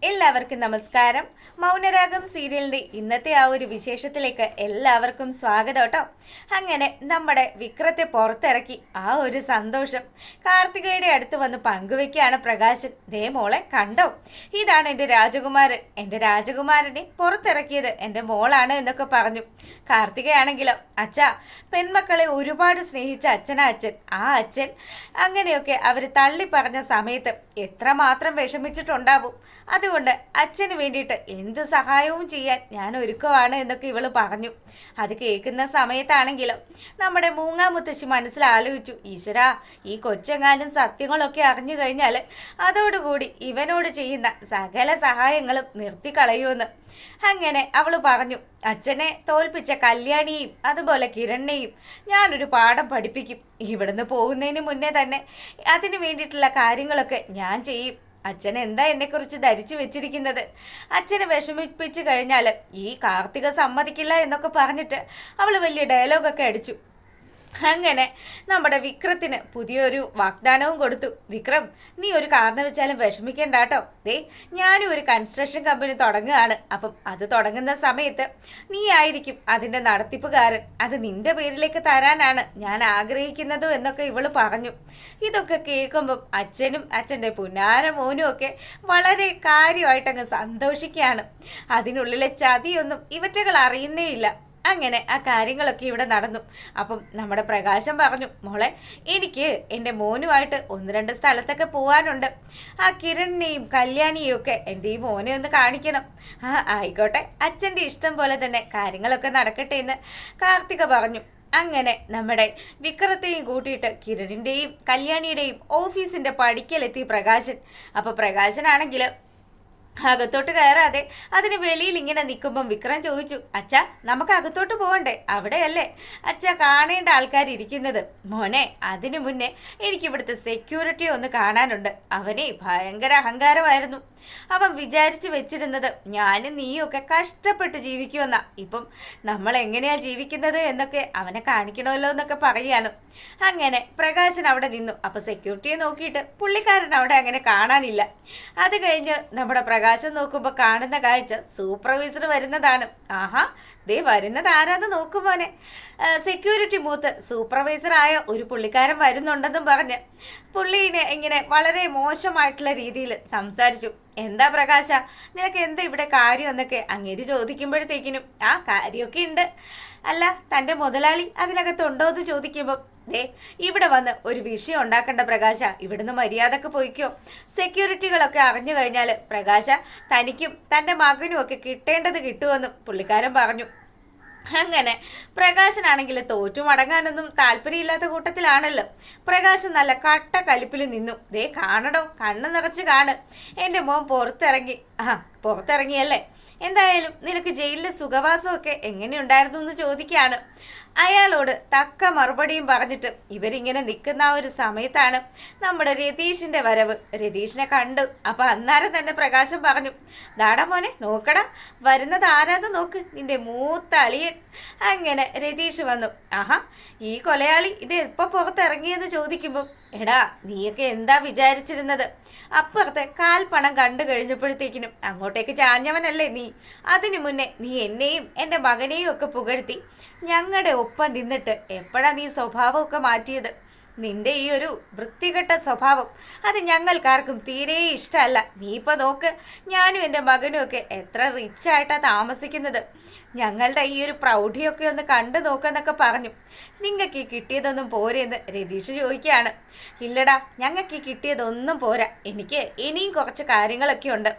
El എല്ലാവർക്കും നമസ്കാരം. മൗനരാഗം സീരിയലിന്റെ ഇന്നത്തെ ആ ഒരു വിശേഷത്തിലേക്ക് എല്ലാവർക്കും സ്വാഗതം കേട്ടോ. അങ്ങനെ നമ്മുടെ വിക്രത്തെ പുറത്തിറക്കി ആ ഒരു സന്തോഷം കാർത്തികയുടെ അടുത്ത് വന്ന് പങ്കുവെക്കുകയാണ് പ്രകാശൻ. ദേ മോളെ കണ്ടോ? ഇതാണ് എന്റെ രാജകുമാരൻ. എന്റെ രാജകുമാരനെ പുറത്തിറക്കിയത് എന്റെ മോളാണ് എന്നൊക്കെ പറഞ്ഞു. കാർത്തികയാണെങ്കിലോ അച്ഛാ പെൺമക്കളെ ഒരുപാട് സ്നേഹിച്ച അച്ഛനാ അച്ഛൻ. ആ അച്ഛൻ അങ്ങനെയൊക്കെ അവർ തള്ളി പറഞ്ഞ സമയത്ത് എത്രമാത്രം വിഷമിച്ചിട്ടുണ്ടാവും. അതുകൊണ്ട് അച്ഛന് വേണ്ടിയിട്ട് എന്ത് സഹായവും ചെയ്യാൻ ഞാൻ ഒരുക്കമാണ് എന്നൊക്കെ ഇവൾ പറഞ്ഞു. അത് കേൾക്കുന്ന സമയത്താണെങ്കിലും നമ്മുടെ മൂങ്ങാമുത്തശ്ശി മനസ്സിൽ ആലോചിച്ചു ഈശ്വരാ ഈ കൊച്ചെങ്ങാനും സത്യങ്ങളൊക്കെ അറിഞ്ഞു കഴിഞ്ഞാൽ അതോടുകൂടി ഇവനോട് ചെയ്യുന്ന സകല സഹായങ്ങളും നിർത്തിക്കളയുമെന്ന് അങ്ങനെ അവൾ പറഞ്ഞു അച്ഛനെ തോൽപ്പിച്ച കല്യാണിയും അതുപോലെ കിരണിനെയും ഞാനൊരു പാഠം പഠിപ്പിക്കും. ഇവിടുന്ന് പോകുന്നതിന് മുന്നേ തന്നെ അതിന് വേണ്ടിയിട്ടുള്ള കാര്യങ്ങളൊക്കെ ഞാൻ ചെയ്യും. അച്ഛൻ എന്താ എന്നെക്കുറിച്ച് ധരിച്ചു വെച്ചിരിക്കുന്നത്? അച്ഛനെ വിഷമിപ്പിച്ചു കഴിഞ്ഞാൽ ഈ കാർത്തിക സമ്മതിക്കില്ല എന്നൊക്കെ പറഞ്ഞിട്ട് അവൾ വലിയ ഡയലോഗൊക്കെ അടിച്ചു. അങ്ങനെ നമ്മുടെ വിക്രത്തിന് പുതിയൊരു വാഗ്ദാനവും കൊടുത്തു. വിക്രം നീ ഒരു കാരണം വെച്ചാലും വിഷമിക്കേണ്ട കേട്ടോ. ദേ ഞാനും ഒരു കൺസ്ട്രക്ഷൻ കമ്പനി തുടങ്ങുകയാണ്. അപ്പം അത് തുടങ്ങുന്ന സമയത്ത് നീ ആയിരിക്കും അതിന്റെ നടത്തിപ്പുകാരൻ. അത് നിന്റെ പേരിലേക്ക് തരാനാണ് ഞാൻ ആഗ്രഹിക്കുന്നതും എന്നൊക്കെ ഇവൾ പറഞ്ഞു. ഇതൊക്കെ കേൾക്കുമ്പം അച്ഛനും അച്ഛന്റെ പുന്നാര മോനും ഒക്കെ വളരെ കാര്യമായിട്ടങ്ങ് സന്തോഷിക്കുകയാണ്. അതിനുള്ളിലെ ചതിയൊന്നും ഇവറ്റകൾ അറിയുന്നേയില്ല. അങ്ങനെ ആ കാര്യങ്ങളൊക്കെ ഇവിടെ നടന്നു. അപ്പം നമ്മുടെ പ്രകാശം പറഞ്ഞു മോളെ എനിക്ക് എന്റെ മോനുമായിട്ട് ഒന്ന് രണ്ട് സ്ഥലത്തൊക്കെ പോകാനുണ്ട് ആ കിരണിനെയും കല്യാണിയും ഒക്കെ എന്റെ ഈ മോനെ ഒന്ന് കാണിക്കണം. ആ ആയിക്കോട്ടെ അച്ഛന്റെ ഇഷ്ടം പോലെ തന്നെ കാര്യങ്ങളൊക്കെ നടക്കട്ടെ എന്ന് കാർത്തിക പറഞ്ഞു. അങ്ങനെ നമ്മുടെ വിക്രത്തെയും കൂട്ടിയിട്ട് കിരണിന്റെയും കല്യാണിയുടെയും ഓഫീസിന്റെ പടിക്കലെത്തി പ്രകാശൻ. അപ്പോൾ പ്രകാശനാണെങ്കിൽ അകത്തോട്ട് കയറാതെ അതിന് വെളിയിൽ ഇങ്ങനെ നിൽക്കുമ്പം വിക്രം ചോദിച്ചു അച്ഛ നമുക്ക് അകത്തോട്ട് പോകണ്ടേ അവിടെയല്ലേ? അച്ഛ കാണേണ്ട ആൾക്കാർ ഇരിക്കുന്നത്. മോനെ അതിനു മുന്നേ എനിക്കിവിടുത്തെ സെക്യൂരിറ്റി ഒന്ന് കാണാനുണ്ട്. അവനെ ഭയങ്കര അഹങ്കാരമായിരുന്നു. അവൻ വിചാരിച്ചു വെച്ചിരുന്നത് ഞാനും നീയൊക്കെ കഷ്ടപ്പെട്ട് ജീവിക്കുമെന്നാ. ഇപ്പം നമ്മൾ എങ്ങനെയാ ജീവിക്കുന്നത് എന്നൊക്കെ അവനെ കാണിക്കണമല്ലോ എന്നൊക്കെ പറയാണ് അങ്ങനെ പ്രകാശൻ അവിടെ നിന്നു. അപ്പൊ സെക്യൂരിറ്റിയെ നോക്കിയിട്ട് പുള്ളിക്കാരൻ അവിടെ അങ്ങനെ കാണാനില്ല. അത് കഴിഞ്ഞ് നമ്മുടെ പ്രകാശം നോക്കുമ്പോൾ കാണുന്ന കാഴ്ച സൂപ്പർവൈസർ വരുന്നതാണ്. ആഹാ ദേ വരുന്നത് ആരാന്ന് നോക്കുമോനെ സെക്യൂരിറ്റി മൂത്ത് സൂപ്പർവൈസറായ ഒരു പുള്ളിക്കാരൻ വരുന്നുണ്ടെന്നും പറഞ്ഞ് പുള്ളീനെ ഇങ്ങനെ വളരെ മോശമായിട്ടുള്ള രീതിയിൽ സംസാരിച്ചു. എന്താ പ്രകാശ നിനക്ക് എന്താ ഇവിടെ കാര്യം എന്നൊക്കെ അങ്ങേര് ചോദിക്കുമ്പോഴത്തേക്കിനും ആ കാര്യമൊക്കെ ഉണ്ട്. അല്ല തന്റെ മുതലാളി അതിനകത്തുണ്ടോ എന്ന് ചോദിക്കുമ്പോൾ ദേ ഇവിടെ വന്ന് ഒരു വിഷയം ഉണ്ടാക്കേണ്ട പ്രകാശ. ഇവിടുന്ന് മര്യാദയ്ക്ക് പോയിക്കോ. സെക്യൂരിറ്റികളൊക്കെ അറിഞ്ഞു കഴിഞ്ഞാൽ പ്രകാശ തനിക്കും തന്റെ മകനും ഒക്കെ കിട്ടേണ്ടത് കിട്ടുമെന്നും പുള്ളിക്കാരൻ പറഞ്ഞു. അങ്ങനെ പ്രകാശനാണെങ്കിൽ തോറ്റു മടങ്ങാനൊന്നും താല്പര്യമില്ലാത്ത കൂട്ടത്തിലാണല്ലോ. പ്രകാശൻ നല്ല കട്ട കലിപ്പിൽ നിന്നു. ദേ കാണടോ കണ്ണ് നിറച്ച് കാണ്. എന്റെ മോൻ പുറത്തിറങ്ങി ആ പുറത്തിറങ്ങിയല്ലേ? എന്തായാലും നിനക്ക് ജയിലിലെ സുഖവാസമൊക്കെ എങ്ങനെയുണ്ടായിരുന്നു എന്ന് ചോദിക്കുകയാണ്. അയാളോട് തക്ക മറുപടിയും പറഞ്ഞിട്ട് ഇവരിങ്ങനെ നിൽക്കുന്ന ആ ഒരു സമയത്താണ് നമ്മുടെ രതീഷിന്റെ വരവ്. രതീഷിനെ കണ്ടു. അപ്പൊ അന്നേരം തന്നെ പ്രകാശം പറഞ്ഞു ദാടാ മോനെ നോക്കടാ വരുന്നത് ആരാന്ന് നോക്ക് നിന്റെ മൂത്ത അളിയൻ. അങ്ങനെ രതീഷ് വന്നു. ആഹാ ഈ കൊലയാളി ഇത് എപ്പോ പുറത്തിറങ്ങിയെന്ന് ചോദിക്കുമ്പോൾ എടാ നീയൊക്കെ എന്താ വിചാരിച്ചിരുന്നത്? അപ്പുറത്തെ കാൽപ്പണം കണ്ടു കഴിഞ്ഞപ്പോഴത്തേക്കിനും അങ്ങോട്ടേക്ക് ചാഞ്ഞവനല്ലേ നീ. അതിനു മുന്നേ നീ എന്നെയും എന്റെ മകനെയും ഒക്കെ പുകഴ്ത്തി ഞങ്ങളുടെ ഒപ്പം നിന്നിട്ട് എപ്പോഴാ നീ സ്വഭാവമൊക്കെ മാറ്റിയത്? നിന്റെ ഈ ഒരു വൃത്തികെട്ട സ്വഭാവം അത് ഞങ്ങൾക്കാർക്കും തീരെ ഇഷ്ടമല്ല. നീ ഇപ്പൊ നോക്ക് ഞാനും എന്റെ മകനും ഒക്കെ എത്ര റിച്ച് ആയിട്ടാ താമസിക്കുന്നത്. ഞങ്ങളുടെ ഈ ഒരു പ്രൗഢിയൊക്കെ ഒന്ന് കണ്ടു നോക്കെന്നൊക്കെ പറഞ്ഞു. നിങ്ങൾക്ക് ഈ കിട്ടിയതൊന്നും പോരെന്ന് രതീഷ് ചോദിക്കുകയാണ്. ഇല്ലടാ ഞങ്ങൾക്ക് ഈ കിട്ടിയതൊന്നും പോരാ. എനിക്ക് ഇനിയും കുറച്ച് കാര്യങ്ങളൊക്കെ ഉണ്ട്.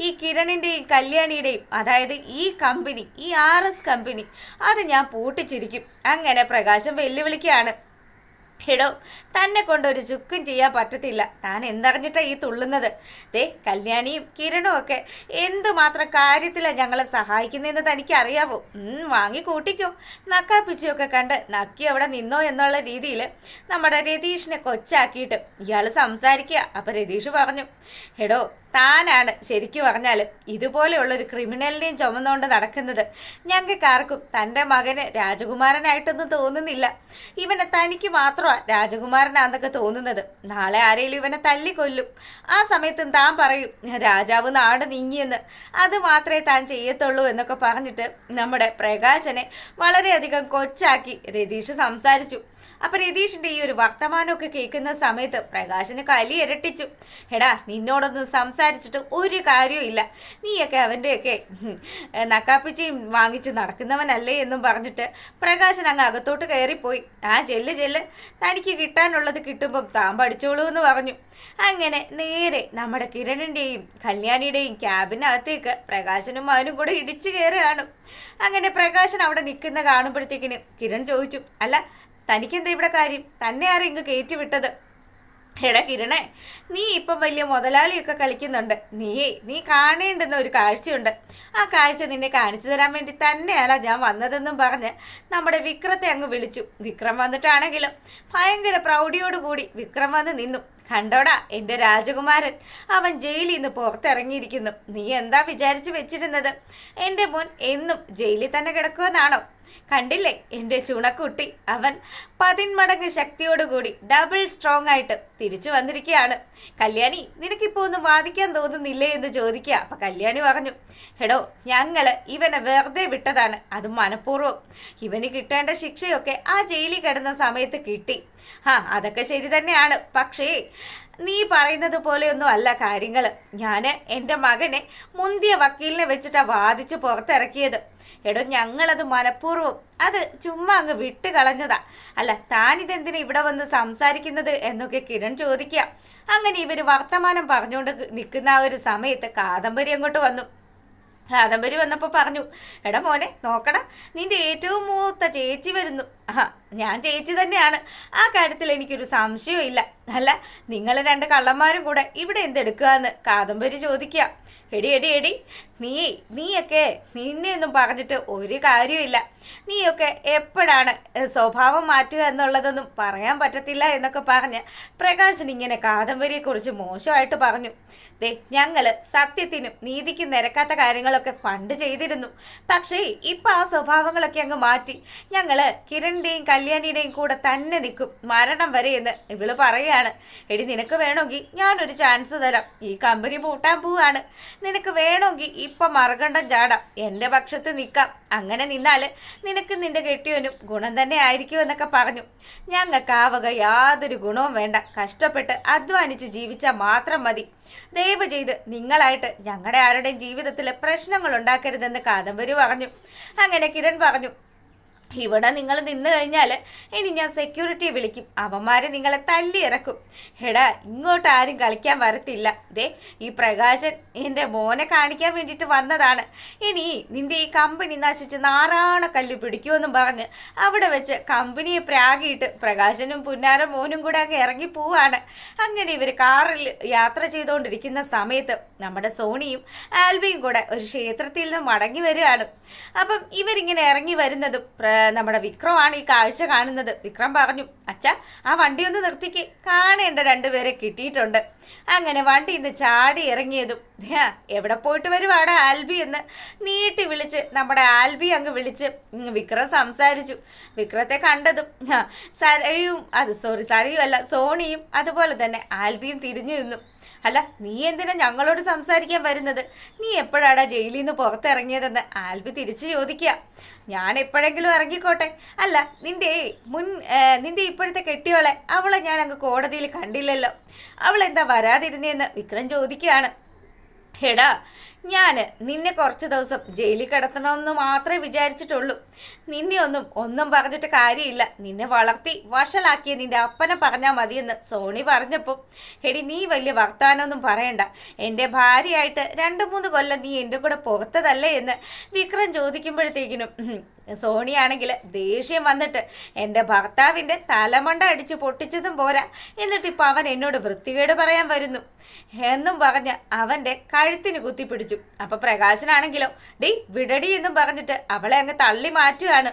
ഈ കിരണിന്റെയും കല്യാണിയുടെയും അതായത് ഈ കമ്പനി ഈ ആർ എസ് കമ്പനി അത് ഞാൻ പൂട്ടിച്ചിരിക്കും. അങ്ങനെ പ്രകാശം വെല്ലുവിളിക്കുകയാണ്. എടോ തന്നെ കൊണ്ട് ഒരു ചുക്കും ചെയ്യാൻ പറ്റത്തില്ല. താൻ എന്തറിഞ്ഞിട്ടാ ഈ തുള്ളുന്നത്? ദേ കല്യാണിയും കിരണും ഒക്കെ എന്തുമാത്രം കാര്യത്തിലാണ് ഞങ്ങളെ സഹായിക്കുന്നതെന്ന് തനിക്ക് അറിയാവോ വാങ്ങി കൂട്ടിക്കോ. നക്കാപ്പിച്ചൊക്കെ കണ്ട് നക്കി അവിടെ നിന്നോ എന്നുള്ള രീതിയിൽ നമ്മുടെ രതീഷിനെ കൊച്ചാക്കിയിട്ട് ഇയാൾ സംസാരിക്കുക. അപ്പൊ രതീഷ് പറഞ്ഞു എടോ താനാണ് ശരിക്കു പറഞ്ഞാൽ ഇതുപോലെയുള്ള ഒരു ക്രിമിനലിനെയും ചുമന്നുകൊണ്ട് നടക്കുന്നത്. ഞങ്ങൾക്ക് ആർക്കും തന്റെ മകന് രാജകുമാരനായിട്ടൊന്നും തോന്നുന്നില്ല. ഇവനെ തനിക്ക് മാത്രം രാജകുമാരനാന്നൊക്കെ തോന്നുന്നത്. നാളെ ആരെങ്കിലും ഇവനെ തല്ലിക്കൊല്ലും. ആ സമയത്തും താൻ പറയും രാജാവ് നാട് നീങ്ങിയെന്ന്. അത് മാത്രമേ താൻ ചെയ്യത്തുള്ളൂ എന്നൊക്കെ പറഞ്ഞിട്ട് നമ്മുടെ പ്രകാശനെ വളരെയധികം കൊച്ചാക്കി രതീഷ് സംസാരിച്ചു. അപ്പൊ രതീഷിന്റെ ഈ ഒരു വർത്തമാനമൊക്കെ കേൾക്കുന്ന സമയത്ത് പ്രകാശന് കലി ഇരട്ടിച്ചു എടാ നിന്നോടൊന്നും സംസാരിച്ചിട്ട് ഒരു കാര്യവും ഇല്ല. നീയൊക്കെ അവന്റെയൊക്കെ നക്കാപ്പിച്ചയും വാങ്ങിച്ച് നടക്കുന്നവനല്ലേ എന്നും പറഞ്ഞിട്ട് പ്രകാശൻ അങ്ങ് അകത്തോട്ട് കയറിപ്പോയി. ആ ചെല്ല് ചെല്ല് തനിക്ക് കിട്ടാനുള്ളത് കിട്ടുമ്പം താൻ പഠിച്ചോളൂ എന്ന് പറഞ്ഞു. അങ്ങനെ നേരെ നമ്മുടെ കിരണിന്റെയും കല്യാണിയുടെയും ക്യാബിനകത്തേക്ക് പ്രകാശനും അവനും കൂടെ ഇടിച്ചു കയറുകയാണ്. അങ്ങനെ പ്രകാശൻ അവിടെ നിൽക്കുന്ന കാണുമ്പോഴത്തേക്കിന് കിരൺ ചോദിച്ചു അല്ല തനിക്കെന്താ ഇവിടെ കാര്യം? തന്നെ ആരും ഇങ്ങ് കയറ്റി വിട്ടത്? എടാ കിരണേ നീ ഇപ്പം വലിയ മുതലാളിയൊക്കെ കളിക്കുന്നുണ്ട്. നീയേ നീ കാണേണ്ടുന്ന ഒരു കാഴ്ചയുണ്ട്. ആ കാഴ്ച നിന്നെ കാണിച്ചു തരാൻ വേണ്ടി തന്നെയാണ് ഞാൻ വന്നതെന്നും പറഞ്ഞ് നമ്മുടെ വിക്രത്തെ അങ്ങ് വിളിച്ചു. വിക്രം വന്നിട്ടാണെങ്കിലും ഭയങ്കര പ്രൗഢിയോടുകൂടി വിക്രം വന്ന് നിന്നു. കണ്ടോടാ എന്റെ രാജകുമാരൻ. അവൻ ജയിലിൽ നിന്ന് പുറത്തിറങ്ങിയിരിക്കുന്നു. നീ എന്താ വിചാരിച്ചു വെച്ചിരുന്നത്? എന്റെ മോൻ എന്നും ജയിലിൽ തന്നെ കിടക്കുമെന്നാണോ? കണ്ടില്ലേ എന്റെ ചുണക്കുട്ടി. അവൻ പതിന്മടങ്ങ് ശക്തിയോടുകൂടി ഡബിൾ സ്ട്രോങ് ആയിട്ട് തിരിച്ചു വന്നിരിക്കുകയാണ്. കല്യാണി നിനക്കിപ്പോ ഒന്നും വാദിക്കാൻ തോന്നുന്നില്ലേ എന്ന് ചോദിക്കുക. അപ്പൊ കല്യാണി പറഞ്ഞു എടോ ഞങ്ങൾ ഇവനെ വെറുതെ വിട്ടതാണ്. അത് മനഃപൂർവം. ഇവന് കിട്ടേണ്ട ശിക്ഷയൊക്കെ ആ ജയിലിൽ കിടന്ന സമയത്ത് കിട്ടി. ആ അതൊക്കെ ശരി തന്നെയാണ്. പക്ഷേ നീ പറയുന്നത് പോലെയൊന്നും അല്ല കാര്യങ്ങൾ ഞാൻ എന്റെ മകനെ മുന്തിയ വക്കീലിനെ വെച്ചിട്ടാണ് വാദിച്ച് പുറത്തിറക്കിയത്. എടോ ഞങ്ങളത് മനഃപൂർവം അത് ചുമ്മാ അങ്ങ് വിട്ട് കളഞ്ഞതാ. അല്ല താനിതെന്തിനു ഇവിടെ വന്ന് സംസാരിക്കുന്നത് എന്നൊക്കെ കിരൺ ചോദിക്കുക അങ്ങനെ ഇവർ വർത്തമാനം പറഞ്ഞുകൊണ്ട് നിൽക്കുന്ന ആ ഒരു സമയത്ത് കാദംബരി അങ്ങോട്ട് വന്നു. കാദംബരി വന്നപ്പോൾ പറഞ്ഞു എടാ മോനെ നോക്കടാ നിന്റെ ഏറ്റവും മൂത്ത ചേച്ചി വരുന്നു. ആ ഞാൻ ചേച്ചി തന്നെയാണ്. ആ കാര്യത്തിൽ എനിക്കൊരു സംശയവും ഇല്ല. അല്ല നിങ്ങൾ രണ്ട് കള്ളന്മാരും കൂടെ ഇവിടെ എന്തെടുക്കുക കാദംബരി ചോദിക്കുക. എടി എടി എടി നീ നീയൊക്കെ നിന്നെയൊന്നും പറഞ്ഞിട്ട് ഒരു കാര്യമില്ല നീയൊക്കെ എപ്പോഴാണ് സ്വഭാവം മാറ്റുക എന്നുള്ളതൊന്നും പറയാൻ പറ്റത്തില്ല എന്നൊക്കെ പറഞ്ഞ് പ്രകാശൻ ഇങ്ങനെ കാദംബരിയെക്കുറിച്ച് മോശമായിട്ട് പറഞ്ഞു. ദേ ഞങ്ങൾ സത്യത്തിനും നീതിക്കും നിരക്കാത്ത കാര്യങ്ങളൊക്കെ പണ്ട് ചെയ്തിരുന്നു. പക്ഷേ ഇപ്പം ആ സ്വഭാവങ്ങളൊക്കെ അങ്ങ് മാറ്റി. ഞങ്ങൾ കിരണിന്റെയും കല്യാണിയുടെയും കൂടെ തന്നെ നിൽക്കും മരണം വരെ എന്ന് ഇവൾ പറയാണ്. എടി നിനക്ക് വേണമെങ്കിൽ ഞാനൊരു ചാൻസ് തരാം. ഈ കമ്പനി പൂട്ടാൻ പോവാണ്. നിനക്ക് വേണമെങ്കിൽ ഇപ്പം മറുകണ്ടം ചാടാം. എന്റെ പക്ഷത്ത് നിൽക്കാം. അങ്ങനെ നിന്നാൽ നിനക്ക് നിന്റെ കെട്ടിയവനും ഗുണം തന്നെ ആയിരിക്കും എന്നൊക്കെ പറഞ്ഞു. ഞങ്ങൾക്ക് ആവക യാതൊരു ഗുണവും വേണ്ട. കഷ്ടപ്പെട്ട് അധ്വാനിച്ച് ജീവിച്ചാൽ മാത്രം മതി. ദയവ് ചെയ്ത് നിങ്ങളായിട്ട് ഞങ്ങളുടെ ആരുടെയും ജീവിതത്തിൽ പ്രശ്നങ്ങൾ ഉണ്ടാക്കരുതെന്ന് കാദംബരി പറഞ്ഞു. അങ്ങനെ കിരൺ പറഞ്ഞു ഇവിടെ നിങ്ങൾ നിന്ന് കഴിഞ്ഞാൽ ഇനി ഞാൻ സെക്യൂരിറ്റിയെ വിളിക്കും. അവന്മാരെ നിങ്ങളെ തല്ലി ഇറക്കും. എടാ ഇങ്ങോട്ട് ആരും കളിക്കാൻ വരത്തില്ല. ദേ ഈ പ്രകാശൻ എന്റെ മോനെ കാണിക്കാൻ വേണ്ടിയിട്ട് വന്നതാണ്. ഇനി നിന്റെ ഈ കമ്പനി നശിച്ച് നാറാണ കല്ല് പിടിക്കുമെന്നും പറഞ്ഞ് അവിടെ വെച്ച് കമ്പനിയെ പ്രാഗിയിട്ട് പ്രകാശനും പുന്നാരും മോനും കൂടെ അങ്ങ് ഇറങ്ങി പോവാണ്. അങ്ങനെ ഇവർ കാറിൽ യാത്ര ചെയ്തുകൊണ്ടിരിക്കുന്ന സമയത്ത് നമ്മുടെ സോണിയും ആൽബിയും കൂടെ ഒരു ക്ഷേത്രത്തിൽ നിന്ന് മടങ്ങി വരികയാണ്. അപ്പം ഇവരിങ്ങനെ ഇറങ്ങി വരുന്നതും നമ്മുടെ വിക്രമാണ് ഈ കാഴ്ച കാണുന്നത്. വിക്രം പറഞ്ഞു അച്ഛ ആ വണ്ടി ഒന്ന് നിർത്തിക്ക്. കാണേണ്ട രണ്ടുപേരെ കിട്ടിയിട്ടുണ്ട്. അങ്ങനെ വണ്ടി ഇന്ന് ചാടി ഇറങ്ങിയതും എവിടെ പോയിട്ട് വരുവാടാ ആൽബി എന്ന്? നീട്ടി വിളിച്ച് നമ്മുടെ ആൽബി അങ്ങ് വിളിച്ച് വിക്രം സംസാരിച്ചു. വിക്രത്തെ കണ്ടതും സരയും അത് സോറി സരയും അല്ല സോണിയും അതുപോലെ തന്നെ ആൽബിയും തിരിഞ്ഞു നിന്നു. അല്ല നീ എന്തിനാ ഞങ്ങളോട് സംസാരിക്കാൻ വരുന്നത്? നീ എപ്പോഴാടാ ജയിലിൽ നിന്ന് പുറത്തിറങ്ങിയതെന്ന് ആൽബി തിരിച്ചു ചോദിക്കുക. ഞാൻ എപ്പോഴെങ്കിലും ഇറങ്ങിക്കോട്ടെ. അല്ല നിന്റെ മുൻ നിന്റെ ഇപ്പോഴത്തെ കെട്ടിയോളെ അവളെ ഞാൻ അങ്ങ് കോടതിയിൽ കണ്ടില്ലല്ലോ. അവൾ എന്താ വരാതിരുന്നേന്ന് വിക്രം ചോദിക്കുകയാണ്. എടാ ഞാൻ നിന്നെ കുറച്ച് ദിവസം ജയിലിൽ കിടത്തണമെന്ന് മാത്രമേ വിചാരിച്ചിട്ടുള്ളൂ. നിന്നെ ഒന്നും ഒന്നും പറഞ്ഞിട്ട് കാര്യമില്ല. നിന്നെ വളർത്തി വഷളാക്കിയ നിന്റെ അപ്പനെ പറഞ്ഞാൽ മതിയെന്ന് സോണി പറഞ്ഞപ്പോൾ എടി നീ വലിയ വർത്താനമൊന്നും പറയണ്ട. എന്റെ ഭാര്യയായിട്ട് രണ്ട് മൂന്ന് കൊല്ലം നീ എന്റെ കൂടെ പുറത്തതല്ലേ എന്ന് വിക്രം ചോദിക്കുമ്പോഴത്തേക്കിനും സോണിയാണെങ്കിൽ ദേഷ്യം വന്നിട്ട് എന്റെ ഭർത്താവിന്റെ തലമണ്ട അടിച്ച് പൊട്ടിച്ചതും പോരാ. എന്നിട്ട് ഇപ്പം അവൻ എന്നോട് വൃത്തികേട് പറയാൻ വരുന്നു. എന്നും പറഞ്ഞ് അവന്റെ കഴുത്തിന് കുത്തിപ്പിടിച്ചു. അപ്പോൾ അപ്പൊ പ്രകാശനാണെങ്കിലോ ഡി വിടടി എന്നും പറഞ്ഞിട്ട് അവളെ അങ്ങ് തള്ളി മാറ്റുകയാണ്.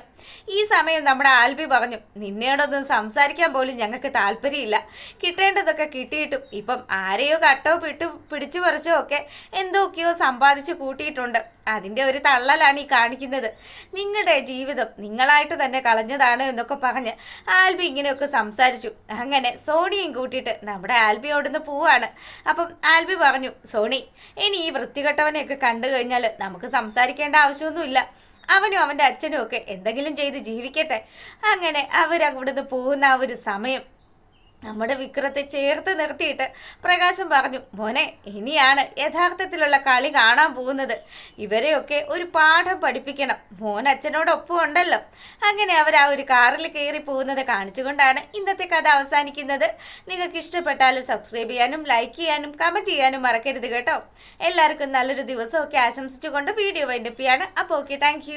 ഈ സമയം നമ്മുടെ ആൽബി പറഞ്ഞു നിന്നോടൊന്നും സംസാരിക്കാൻ പോലും ഞങ്ങൾക്ക് താല്പര്യമില്ല. കിട്ടേണ്ടതൊക്കെ കിട്ടിയിട്ടും ഇപ്പം ആരെയോ കട്ടോ പിട്ടു പിടിച്ചു പറിച്ചോ ഒക്കെ എന്തൊക്കെയോ സമ്പാദിച്ച് കൂട്ടിയിട്ടുണ്ട്. അതിന്റെ ഒരു തള്ളലാണ് ഈ കാണിക്കുന്നത്. നിങ്ങളുടെ ജീവിതം നിങ്ങളായിട്ട് തന്നെ കളഞ്ഞതാണ് എന്നൊക്കെ പറഞ്ഞ് ആൽബി ഇങ്ങനെയൊക്കെ സംസാരിച്ചു. അങ്ങനെ സോണിയും കൂട്ടിയിട്ട് നമ്മുടെ ആൽബി അവിടുന്ന് പോവാണ്. അപ്പം ആൽബി പറഞ്ഞു സോണി ഇനി ഈ വൃത്തികെട്ടവനെയൊക്കെ കണ്ടു കഴിഞ്ഞാൽ നമുക്ക് സംസാരിക്കേണ്ട ആവശ്യമൊന്നുമില്ല. അവനും അവന്റെ അച്ഛനും ഒക്കെ എന്തെങ്കിലും ചെയ്ത് ജീവിക്കട്ടെ. അങ്ങനെ അവരവിടുന്ന് പോകുന്ന ആ ഒരു സമയം നമ്മുടെ വിക്രത്തെ ചേർത്ത് നിർത്തിയിട്ട് പ്രകാശം പറഞ്ഞു മോനെ ഇനിയാണ് യഥാർത്ഥത്തിലുള്ള കളി കാണാൻ പോകുന്നത്. ഇവരെയൊക്കെ ഒരു പാഠം പഠിപ്പിക്കണം. മോൻ അച്ഛനോടൊപ്പം ഉണ്ടല്ലോ. അങ്ങനെ അവർ ആ ഒരു കാറിൽ കയറി പോകുന്നത് കാണിച്ചുകൊണ്ടാണ് ഇന്നത്തെ കഥ അവസാനിക്കുന്നത്. നിങ്ങൾക്ക് ഇഷ്ടപ്പെട്ടാൽ സബ്സ്ക്രൈബ് ചെയ്യാനും ലൈക്ക് ചെയ്യാനും കമന്റ് ചെയ്യാനും മറക്കരുത് കേട്ടോ. എല്ലാവർക്കും നല്ലൊരു ദിവസമൊക്കെ ആശംസിച്ചുകൊണ്ട് വീഡിയോ വൈൻഡപ്പ് ചെയ്യാണ്. അപ്പോൾ ഓക്കെ താങ്ക്